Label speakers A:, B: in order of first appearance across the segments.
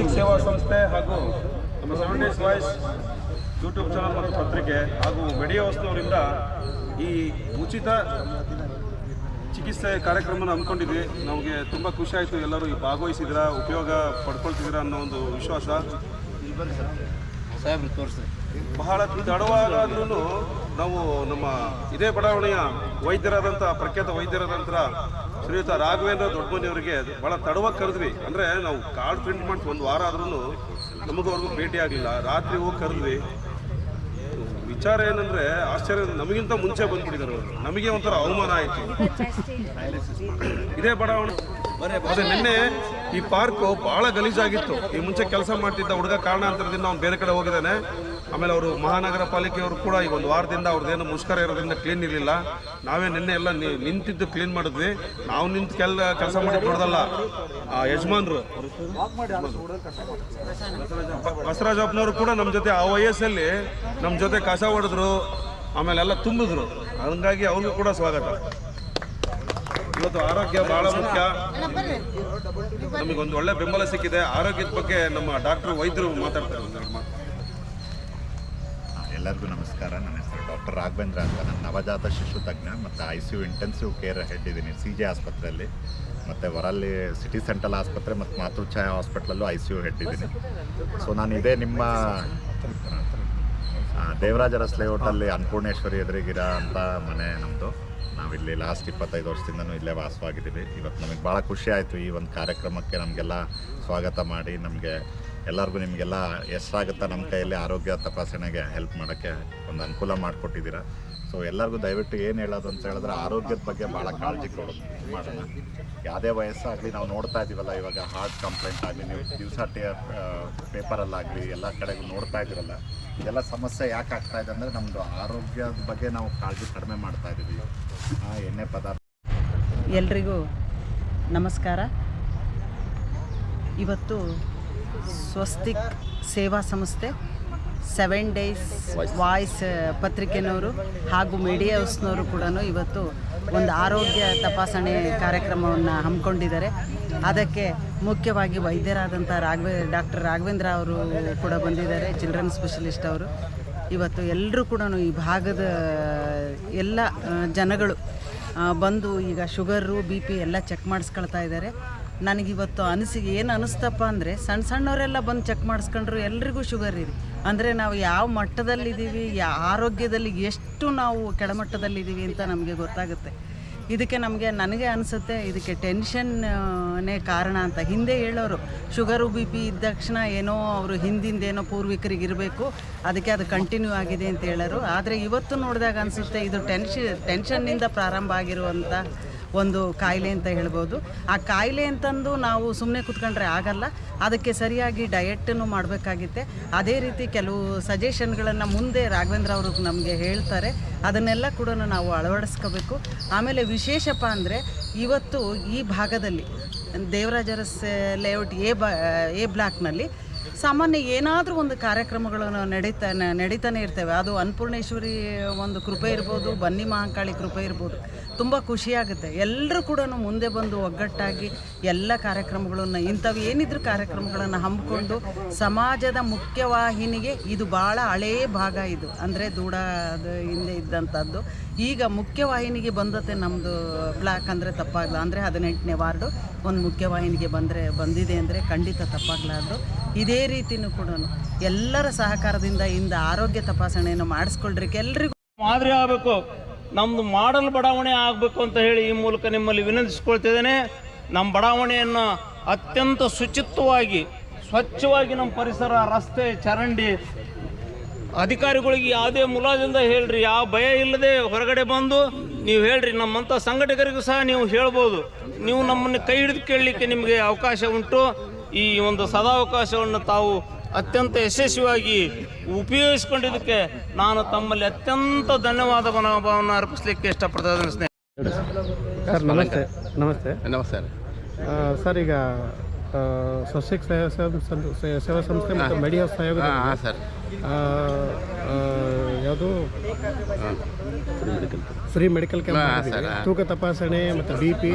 A: ಸ್ವಸ್ತಿಕ್ ಸೇವಾ ಸಂಸ್ಥೆ ಹಾಗೂ ನಮ್ಮ seven days voice YouTube channel ಮತ್ತು ಪತ್ರಿಕೆ ಹಾಗೂ ಮೆಡಿಯೋ ವಸ್ತುವರಿಂದ ಈ ಉಚಿತ ಚಿಕಿತ್ಸೆ ಕಾರ್ಯಕ್ರಮನ ಹಮ್ಮಿಕೊಂಡಿದ್ವಿ. ನಮಗೆ ತುಂಬ ಖುಷಿ ಆಯಿತು. ಎಲ್ಲರೂ ಈ ಭಾಗವಹಿಸಿದ್ರ ಉಪಯೋಗ ಪಡ್ಕೊಳ್ತಿದ್ದೀರ ಅನ್ನೋ ಒಂದು ವಿಶ್ವಾಸ.
B: ತೋರಿಸ್ರಿ.
A: ಬಹಳ ತಡವಾಗಾದ್ರೂ ನಾವು ನಮ್ಮ ಇದೇ ಬಡಾವಣೆಯ ವೈದ್ಯರಾದಂಥ ಪ್ರಖ್ಯಾತ ವೈದ್ಯರಾದಂಥ ಶ್ರೀಯುತ ರಾಘವೇಂದ್ರ ದೊಡ್ಡಮನಿಯವರಿಗೆ ಭಾಳ ತಡವಾಗಿ ಕರೆದ್ವಿ. ಅಂದರೆ ನಾವು ಕಾರ್ಡ್ ಪ್ರಿಂಟ್ ಮಾಡಿ ಒಂದು ವಾರ ಆದ್ರೂ ನಮಗವ್ರಿಗೂ ಭೇಟಿ ಆಗಲಿಲ್ಲ. ರಾತ್ರಿ ಹೋಗಿ ಕರೆದ್ವಿ. ವಿಚಾರ ಏನಂದ್ರೆ ಆಶ್ಚರ್ಯ ನಮಗಿಂತ ಮುಂಚೆ ಬಂದ್ಬಿಟ್ಟಿದ್ದಾರೆ ಅವರು. ನಮಗೆ ಒಂಥರ ಅವಮಾನ ಆಯಿತು. ಇದೇ ಬಡಾವಣೆ. ಅದೇ ನಿನ್ನೆ ಈ ಪಾರ್ಕು ಬಹಳ ಗಲೀಜಾಗಿತ್ತು ಈ ಮುಂಚೆ ಕೆಲಸ ಮಾಡ್ತಿದ್ದ ಹುಡುಗ ಕಾರಣಾಂತರದಿಂದ ಅವ್ನು ಬೇರೆ ಕಡೆ ಹೋಗಿದ್ದಾನೆ ಆಮೇಲೆ ಅವರು ಮಹಾನಗರ ಪಾಲಿಕೆಯವರು ಕೂಡ ಈಗ ಒಂದು ವಾರದಿಂದ ಅವ್ರದ್ದೇನು ಮುಷ್ಕರ ಇರೋದ್ರಿಂದ ಕ್ಲೀನ್ ಇರಲಿಲ್ಲ ನಾವೇ ನಿನ್ನೆ ಎಲ್ಲ ನಿಂತಿದ್ದು ಕ್ಲೀನ್ ಮಾಡಿದ್ವಿ ನಾವು ನಿಂತು ಕೆಲ ಕೆಲಸ ಮಾಡಿ ಕೊಡೋದಲ್ಲ ಆ ಯಜಮಾನ್ರು ಬಸವರಾಜಪ್ಪನವರು ಕೂಡ ನಮ್ಮ ಜೊತೆ ಆ ವಯಸ್ಸಲ್ಲಿ ನಮ್ಮ ಜೊತೆ ಕಸ ಹೊಡೆದ್ರು ಆಮೇಲೆ ಎಲ್ಲ ತುಂಬಿದ್ರು ಹಂಗಾಗಿ ಅವ್ರಿಗೂ ಕೂಡ ಸ್ವಾಗತ ಇವತ್ತು ಆರೋಗ್ಯ ಬಹಳ ಮುಖ್ಯ. ನಮಗೊಂದು ಒಳ್ಳೆ ಬೆಂಬಲ ಸಿಕ್ಕಿದೆ. ಆರೋಗ್ಯದ ಬಗ್ಗೆ ನಮ್ಮ ಡಾಕ್ಟರ್ ವೈದ್ಯರು ಮಾತಾಡ್ತಾರೆ
C: ಎಲ್ಲರಿಗೂ ನಮಸ್ಕಾರ. ನನ್ನ ಹೆಸರು ಡಾಕ್ಟರ್ ರಾಘವೇಂದ್ರ ಅಂತ. ನಾನು ನವಜಾತ ಶಿಶು ತಜ್ಞ ಮತ್ತು I C U intensive care head ಇದ್ದೀನಿ. ಸಿ ಜೆ ಆಸ್ಪತ್ರೆಯಲ್ಲಿ. ಮತ್ತು ವರಲ್ಲಿ ಸಿಟಿ ಸೆಂಟ್ರಲ್ ಆಸ್ಪತ್ರೆ ಮತ್ತು ಮಾತೃಛಾಯ ಹಾಸ್ಪಿಟ್ಲಲ್ಲೂ ಐ ಸಿ ಯು ಹೆಡ್ ಇದ್ದೀನಿ. ಸೊ ನಾನು ಇದೇ ನಿಮ್ಮ ಆ, ದೇವರಾಜ ರಸ್ ಲೇಔಟಲ್ಲಿ ಅನ್ನಪೂರ್ಣೇಶ್ವರಿ ಎದುರಿಗಿರ ಅಂತ ಮನೆ ನಮ್ಮದು ನಾವಿಲ್ಲಿ ಲಾಸ್ಟ್ ಇಪ್ಪತ್ತೈದು ವರ್ಷದಿಂದನೂ ಇಲ್ಲೇ ವಾಸವಾಗಿದ್ದೀವಿ. ಇವತ್ತು ನಮಗೆ ಭಾಳ ಖುಷಿ ಆಯಿತು ಈ ಒಂದು ಕಾರ್ಯಕ್ರಮಕ್ಕೆ ನಮಗೆಲ್ಲ ಸ್ವಾಗತ ಮಾಡಿ, ನಮಗೆ ಎಲ್ಲರಿಗೂ ನಿಮಗೆಲ್ಲ ಎಷ್ಟಾಗುತ್ತಾ ನಮ್ಮ ಕೈಯಲ್ಲಿ ಆರೋಗ್ಯ ತಪಾಸಣೆಗೆ ಹೆಲ್ಪ್ ಮಾಡೋಕ್ಕೆ ಒಂದು ಅನುಕೂಲ ಮಾಡಿಕೊಟ್ಟಿದ್ದೀರಾ. ಸೊ ಎಲ್ಲರಿಗೂ ದಯವಿಟ್ಟು ಏನು ಹೇಳೋದು ಅಂತ ಹೇಳಿದ್ರೆ ಆರೋಗ್ಯದ ಬಗ್ಗೆ ಭಾಳ ಕಾಳಜಿ ಕೊಡೋದು ಮಾಡೋಣ. ಯಾವುದೇ ವಯಸ್ಸಾಗಲಿ ನಾವು ನೋಡ್ತಾ ಇದ್ದೀವಲ್ಲ ಇವಾಗ ಹಾರ್ಟ್ ಕಂಪ್ಲೇಂಟ್ ಆಗಲಿ, ನೀವು ದಿವಸ ಟೇ ಪೇಪರಲ್ಲಾಗಲಿ ಎಲ್ಲ ಕಡೆಗೂ ನೋಡ್ತಾ ಇದ್ದೀರಲ್ಲ ಇದೆಲ್ಲ ಸಮಸ್ಯೆ ಯಾಕೆ ಆಗ್ತಾ ಇದೆ ಅಂದರೆ ನಮ್ಮದು ಆರೋಗ್ಯದ ಬಗ್ಗೆ ನಾವು ಕಾಳಜಿ ಕಡಿಮೆ ಮಾಡ್ತಾ ಇದ್ದೀವಿ ಆ, ಎಣ್ಣೆ ಪದಾರ್ಥ
D: ಎಲ್ರಿಗೂ ನಮಸ್ಕಾರ. ಇವತ್ತು ಸ್ವಸ್ತಿಕ್ ಸೇವಾ ಸಂಸ್ಥೆ ಸೆವೆನ್ ಡೇಸ್ ವಾಯ್ಸ್ ಪತ್ರಿಕೆನವರು ಹಾಗೂ ಮೀಡಿಯಾ ಹೌಸ್ನವರು ಕೂಡ ಇವತ್ತು ಒಂದು ಆರೋಗ್ಯ ತಪಾಸಣೆ ಕಾರ್ಯಕ್ರಮವನ್ನು ಹಮ್ಮಿಕೊಂಡಿದ್ದಾರೆ. ಅದಕ್ಕೆ ಮುಖ್ಯವಾಗಿ ವೈದ್ಯರಾದಂಥ ರಾಘವೇ, ಡಾಕ್ಟರ್ ರಾಘವೇಂದ್ರ ಅವರು ಕೂಡ ಬಂದಿದ್ದಾರೆ ಚಿಲ್ಡ್ರನ್ ಸ್ಪೆಷಲಿಸ್ಟ್ ಅವರು. ಇವತ್ತು ಎಲ್ಲರೂ ಕೂಡ ಈ ಭಾಗದ ಎಲ್ಲ ಜನಗಳು ಬಂದು ಈಗ ಶುಗರು, ಬಿ ಪಿ ಎಲ್ಲ ಚೆಕ್ ಮಾಡಿಸ್ಕೊಳ್ತಾ ಇದ್ದಾರೆ. ನನಗಿವತ್ತು ಅನಿಸಿಗೆ ಏನು ಅನಿಸ್ತಪ್ಪ ಅಂದರೆ ಸಣ್ಣ ಸಣ್ಣವರೆಲ್ಲ ಬಂದು ಚೆಕ್ ಮಾಡಿಸ್ಕೊಂಡ್ರು ಎಲ್ರಿಗೂ ಶುಗರ್ ಇದೆ ಅಂದರೆ ನಾವು ಯಾವ ಮಟ್ಟದಲ್ಲಿದ್ದೀವಿ, ಯಾ ಆರೋಗ್ಯದಲ್ಲಿ ಎಷ್ಟು ನಾವು ಕೆಳಮಟ್ಟದಲ್ಲಿದ್ದೀವಿ ಅಂತ ನಮಗೆ ಗೊತ್ತಾಗುತ್ತೆ. ಇದಕ್ಕೆ ನಮಗೆ, ನನಗೆ ಅನಿಸುತ್ತೆ ಇದಕ್ಕೆ ಟೆನ್ಷನ್ನೇ ಕಾರಣ ಅಂತ. ಹಿಂದೆ ಹೇಳೋರು ಶುಗರು ಬಿ ಪಿ ಇದ್ದ ತಕ್ಷಣ ಏನೋ ಅವರು ಹಿಂದಿಂದ ಏನೋ ಪೂರ್ವಿಕರಿಗೆ ಇರಬೇಕು, ಅದಕ್ಕೆ ಅದು ಕಂಟಿನ್ಯೂ ಆಗಿದೆ ಅಂತ ಹೇಳೋರು. ಆದರೆ ಇವತ್ತು ನೋಡಿದಾಗ ಅನಿಸುತ್ತೆ ಇದು ಟೆನ್ಷನ್ ಟೆನ್ಷನ್ನಿಂದ ಪ್ರಾರಂಭ ಆಗಿರುವಂಥ ಒಂದು ಕಾಯಿಲೆ ಅಂತ ಹೇಳ್ಬೋದು. ಆ ಕಾಯಿಲೆ ಅಂತಂದು ನಾವು ಸುಮ್ಮನೆ ಕೂತ್ಕೊಂಡ್ರೆ ಆಗಲ್ಲ. ಅದಕ್ಕೆ ಸರಿಯಾಗಿ ಡಯೆಟನ್ನು ಮಾಡಬೇಕಾಗಿತ್ತೆ. ಅದೇ ರೀತಿ ಕೆಲವು ಸಜೆಷನ್ಗಳನ್ನು ಮುಂದೆ ರಾಘವೇಂದ್ರ ಅವರು ನಮಗೆ ಹೇಳ್ತಾರೆ. ಅದನ್ನೆಲ್ಲ ಕೂಡ ನಾವು ಅಳವಡಿಸ್ಕೋಬೇಕು. ಆಮೇಲೆ ವಿಶೇಷಪ್ಪ ಅಂದರೆ ಇವತ್ತು ಈ ಭಾಗದಲ್ಲಿ Devaraj Urs layout A B, A ಬ್ಲಾಕ್ನಲ್ಲಿ ಸಾಮಾನ್ಯ ಏನಾದರೂ ಒಂದು ಕಾರ್ಯಕ್ರಮಗಳು ನಡೀತಾ ನ- ನಡೀತಾನೆ ಇರ್ತೇವೆ. ಅದು ಅನ್ನಪೂರ್ಣೇಶ್ವರಿ ಒಂದು ಕೃಪೆ ಇರ್ಬೋದು, ಬನ್ನಿ ಮಹಾಂಕಾಳಿ ಕೃಪೆ ಇರ್ಬೋದು. ತುಂಬ ಖುಷಿಯಾಗುತ್ತೆ. ಎಲ್ಲರೂ ಕೂಡ ಮುಂದೆ ಬಂದು ಒಗ್ಗಟ್ಟಾಗಿ ಎಲ್ಲ ಕಾರ್ಯಕ್ರಮಗಳನ್ನು, ಇಂಥವು ಏನಿದ್ರು ಕಾರ್ಯಕ್ರಮಗಳನ್ನು ಹಮ್ಮಿಕೊಂಡು ಸಮಾಜದ ಮುಖ್ಯವಾಹಿನಿಗೆ ಇದು ಭಾಳ ಹಳೇ ಭಾಗ ಇದು. ಅಂದರೆ ದೂಡ ಹಿಂದೆ ಇದ್ದಂಥದ್ದು. ಈಗ ಮುಖ್ಯವಾಹಿನಿಗೆ ಬಂದತೆ ನಮ್ಮದು ಬ್ಲ್ಯಾಕ್ ಅಂದರೆ ತಪ್ಪಾಗಲ್ಲ ಅಂದರೆ ಹದಿನೆಂಟನೇ ವಾರ್ಡು ಒಂದು ಮುಖ್ಯವಾಹಿನಿಗೆ ಬಂದರೆ, ಬಂದಿದೆ ಅಂದರೆ ಖಂಡಿತ ತಪ್ಪಾಗಲಾರ್ದು ಇದೇ ರೀತಿಯೂ ಕೂಡ ಎಲ್ಲರ ಸಹಕಾರದಿಂದ ಇಂದ ಆರೋಗ್ಯ ತಪಾಸಣೆಯನ್ನು ಮಾಡಿಸ್ಕೊಳ್ರಿ ಎಲ್ರಿಗೂ.
B: ಮಾದರಿ ಆಗಬೇಕು. ನಮ್ಮದು ಮಾಡಲ್ ಬಡಾವಣೆ ಆಗಬೇಕು ಅಂತ ಹೇಳಿ ಈ ಮೂಲಕ ನಿಮ್ಮಲ್ಲಿ ವಿನಂತಿಸ್ಕೊಳ್ತಿದ್ದೇನೆ. ನಮ್ಮ ಬಡಾವಣೆಯನ್ನು ಅತ್ಯಂತ ಶುಚಿತ್ವವಾಗಿ, ಸ್ವಚ್ಛವಾಗಿ ನಮ್ಮ ಪರಿಸರ, ರಸ್ತೆ, ಚರಂಡಿ ಅಧಿಕಾರಿಗಳಿಗೆ ಯಾವುದೇ ಮುಲಾಜಿಂದ ಹೇಳ್ರಿ, ಯಾವ ಭಯ ಇಲ್ಲದೆ ಹೊರಗಡೆ ಬಂದು ನೀವು ಹೇಳ್ರಿ ನಮ್ಮಂಥ ಸಂಘಟಕರಿಗೂ ಸಹ ನೀವು ಹೇಳ್ಬೋದು. ನೀವು ನಮ್ಮನ್ನು ಕೈ ಹಿಡಿದು ಕೇಳಲಿಕ್ಕೆ ನಿಮಗೆ ಅವಕಾಶ ಉಂಟು. ಈ ಒಂದು ಸದಾವಕಾಶವನ್ನು ತಾವು ಅತ್ಯಂತ ಯಶಸ್ವಿಯಾಗಿ ಉಪಯೋಗಿಸ್ಕೊಂಡಿದ್ದಕ್ಕೆ ನಾನು ತಮ್ಮಲ್ಲಿ ಅತ್ಯಂತ ಧನ್ಯವಾದ ಮನೋಭಾವವನ್ನು ಅರ್ಪಿಸಲಿಕ್ಕೆ ಇಷ್ಟಪಡ್ತಾ ಸ್ನೇಹಿತರೆ.
E: ಸರ್ ನಮಸ್ತೆ. ನಮಸ್ತೆ.
F: ನಮಸ್ತೆ.
E: ಸರ್ ಈಗ ಸ್ವಸ್ತಿಕ್ ಸೇವಾ ಸೇವಾ ಸಂಸ್ಥೆ ಮತ್ತು ಮೆಡಿಯಾ ಸಹಯೋಗ
F: ಹಾಂ ಸರ್.
E: ಯಾವುದು? Free medical camp. ತೂಕ ತಪಾಸಣೆ ಮತ್ತು ಬಿ ಪಿ.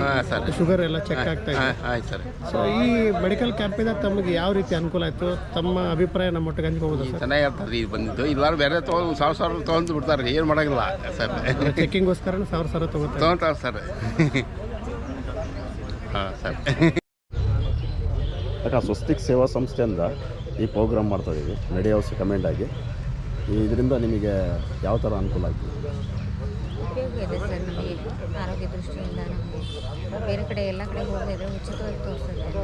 E: ಶುಗರ್ ಎಲ್ಲ ಚೆಕ್ ಆಗ್ತಾ ಇದೆ.
F: ಸರ್.
E: ಸೊ ಈ ಮೆಡಿಕಲ್ ಕ್ಯಾಂಪಿಂದ ತಮಗೆ ಯಾವ ರೀತಿ ಅನುಕೂಲ ಆಯಿತು? ತಮ್ಮ ಅಭಿಪ್ರಾಯ ನಮ್ಮೊಟ್ಟಿಗೆ ಹಂಚ್ಕೋಬೋದಾ ಸರ್?
F: ಚೆನ್ನಾಗಿರ್ತದೆ ಇದು ಬಂದಿದ್ದು. ಇಲ್ಲಾರು ಬೇರೆ ತೊಗೊಂಡು ಸಾವಿರ ಸಾವಿರ ತೊಗೊಂಡು ಬಿಡ್ತಾರೆ. ಏನು ಮಾಡೋಂಗಿಲ್ಲ ಸರ್.
E: ಚೆಕ್ಕಿಂಗ್ಗೋಸ್ಕರ ಸಾವಿರ ಸಾವಿರ ತಗೋತಾರೆ.
F: ತೊಗೊಂತಾರೆ ಸರ್. ಹಾಂ ಸರ್.
G: ಯಾಕೆ ಸ್ವಸ್ತಿಕ್ ಸೇವಾ ಸಂಸ್ಥೆಯಿಂದ ಈ ಪ್ರೋಗ್ರಾಮ್ ಮಾಡ್ತಾ ಇದ್ದೀವಿ ಮೆಡಿ ಹೌಸ್ ಕಮೆಂಡ್ ಆಗಿ. ಇದರಿಂದ ನಿಮಗೆ ಯಾವ ಥರ ಅನುಕೂಲ ಆಗ್ತದೆ?
H: ಉಪಯೋಗ ಇದೆ ಸರ್ ನಮಗೆ ಆರೋಗ್ಯ ದೃಷ್ಟಿಯಿಂದ ನಮಗೆ ಬೇರೆ ಕಡೆ ಎಲ್ಲ ಕಡೆ ಹೋಗಿದ್ರೆ ಉಚಿತವಾಗಿ ತೋರಿಸೋದ್ರಿಂದ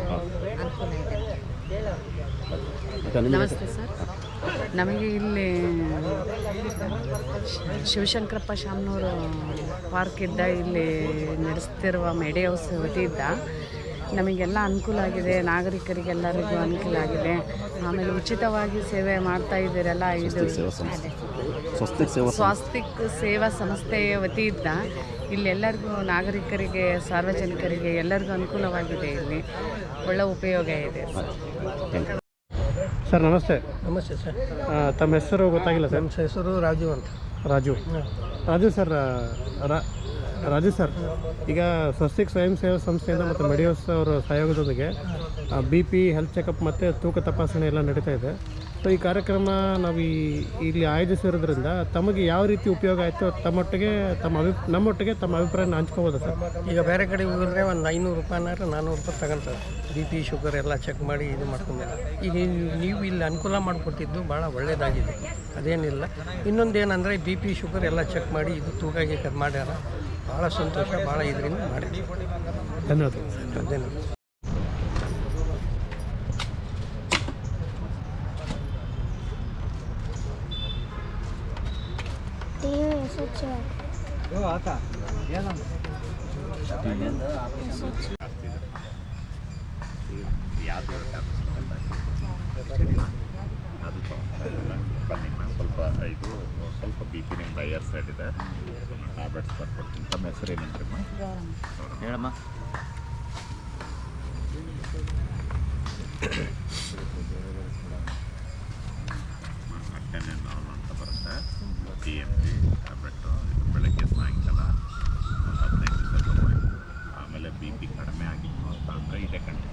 H: ಅನುಕೂಲ ಇದೆ.
I: ನಮಸ್ತೆ ಸರ್. ನಮಗೆ ಇಲ್ಲಿ ಶಿವಶಂಕರಪ್ಪ ಶಾಮ್ನೂರು ಪಾರ್ಕ್ ಇದ್ದ ಇಲ್ಲಿ ನಡೆಸ್ತಿರುವ ಮೆಡಿ ಹೌಸ್ ವತಿಯಿಂದ ನಮಗೆಲ್ಲ ಅನುಕೂಲ ಆಗಿದೆ ನಾಗರಿಕರಿಗೆಲ್ಲರಿಗೂ ಅನುಕೂಲ ಆಗಿದೆ. ಆಮೇಲೆ ಉಚಿತವಾಗಿ ಸೇವೆ ಮಾಡ್ತಾ ಇದ್ದೀರಲ್ಲ ಇದು
G: ಸೇವಾ ಸೇವಾ ಸಂಸ್ಥೆ.
I: ಸ್ವಾಸ್ತಿಕ್ ಸೇವಾ ಸಂಸ್ಥೆಯ ವತಿಯಿಂದ ಇಲ್ಲೆಲ್ಲರಿಗೂ ನಾಗರಿಕರಿಗೆ ಸಾರ್ವಜನಿಕರಿಗೆ ಎಲ್ಲರಿಗೂ ಅನುಕೂಲವಾಗಿದೆ ಇಲ್ಲಿ. ಒಳ್ಳೆ ಉಪಯೋಗ ಇದೆ. ಸರ್
E: ನಮಸ್ತೆ.
J: ನಮಸ್ತೆ ಸರ್.
E: ತಮ್ಮ ಹೆಸರು ಗೊತ್ತಾಗಿಲ್ಲ ಸರ್?
J: ನಮ್ಮ ಹೆಸರು ರಾಜು ಅಂತ.
E: ರಾಜು. ರಾಜು ಸರ್ ರಾಜು ಸರ್, ಈಗ ಸ್ವಸ್ತಿಕ್ ಸ್ವಯಂ ಸೇವಾ ಸಂಸ್ಥೆಯಿಂದ ಮತ್ತು ಮೆಡಿಯೋಸ್ ಅವರ ಸಹಯೋಗದೊಂದಿಗೆ ಬಿ ಪಿ ಹೆಲ್ತ್ ಚೆಕಪ್ ಮತ್ತು ತೂಕ ತಪಾಸಣೆ ಎಲ್ಲ ನಡೀತಾ ಇದೆ. ಸೊ ಈ ಕಾರ್ಯಕ್ರಮ ನಾವು ಈ, ಇಲ್ಲಿ ಆಯೋಜಿಸಿರೋದ್ರಿಂದ ತಮಗೆ ಯಾವ ರೀತಿ ಉಪಯೋಗ ಆಯಿತು ತಮ್ಮೊಟ್ಟಿಗೆ, ತಮ್ಮ ಅಭಿ, ನಮ್ಮೊಟ್ಟಿಗೆ ತಮ್ಮ ಅಭಿಪ್ರಾಯನ ಹಂಚ್ಕೋಬೋದು ಸರ್?
J: ಈಗ ಬೇರೆ ಕಡೆ ಹೋಗಿದ್ರೆ ಒಂದು ಐನೂರು ರೂಪಾಯಿನಾರ ನಾನ್ನೂರು ರೂಪಾಯಿ ತಗೊಂತಾರೆ ಬಿ ಪಿ, ಶುಗರ್ ಎಲ್ಲ ಚೆಕ್ ಮಾಡಿ ಇದು ಮಾಡ್ಕೊಂಡ್ಮೇಲೆ ಈಗ ನೀವು- ಇಲ್ಲಿ ಅನುಕೂಲ ಮಾಡಿಕೊಟ್ಟಿದ್ದು ಭಾಳ ಒಳ್ಳೆಯದಾಗಿದೆ ಅದೇನಿಲ್ಲ. ಇನ್ನೊಂದು ಏನಂದರೆ ಬಿ ಪಿ, ಶುಗರ್ ಎಲ್ಲ ಚೆಕ್ ಮಾಡಿ ಇದು ತೂಕ ಗೀಕ ಮಾಡ್ಯಾರ. ಭಾಳ ಸಂತೋಷ ಭಾಳ ಇದರಿಂದ ಮಾಡಿದ್ವಿ
E: ಧನ್ಯವಾದ
J: ಅದೇನು
C: ಯಾವುದು ಅದು ಸ್ವಲ್ಪ ಇದು ಸ್ವಲ್ಪ ಬಿ ಪಿ ನಿಮ್ದು ಐಯರ್ ಸೈಡ್ ಇದೆ. ಟ್ಯಾಬ್ಲೆಟ್ಸ್ ಬರ್ಕೊಡ್ತೀನಿ. ತಮ್ಮ ಹೆಸರು ಏನಂತಮ್ಮ
F: ಹೇಳಮ್ಮ.
C: ಅಟ್ಟೆನೆ ನಾರ್ಮಲ್ ಅಂತ ಬರುತ್ತೆ. T M G tablet. ಇದು ಸಾಯಂಕಾಲ ಹದಿನೈದು ಆಮೇಲೆ ಬಿ ಪಿ ಕಡಿಮೆ ಆಗಿತ್ತು ಅಂತ ಅಂದರೆ ಇದೆ ಕಂಡು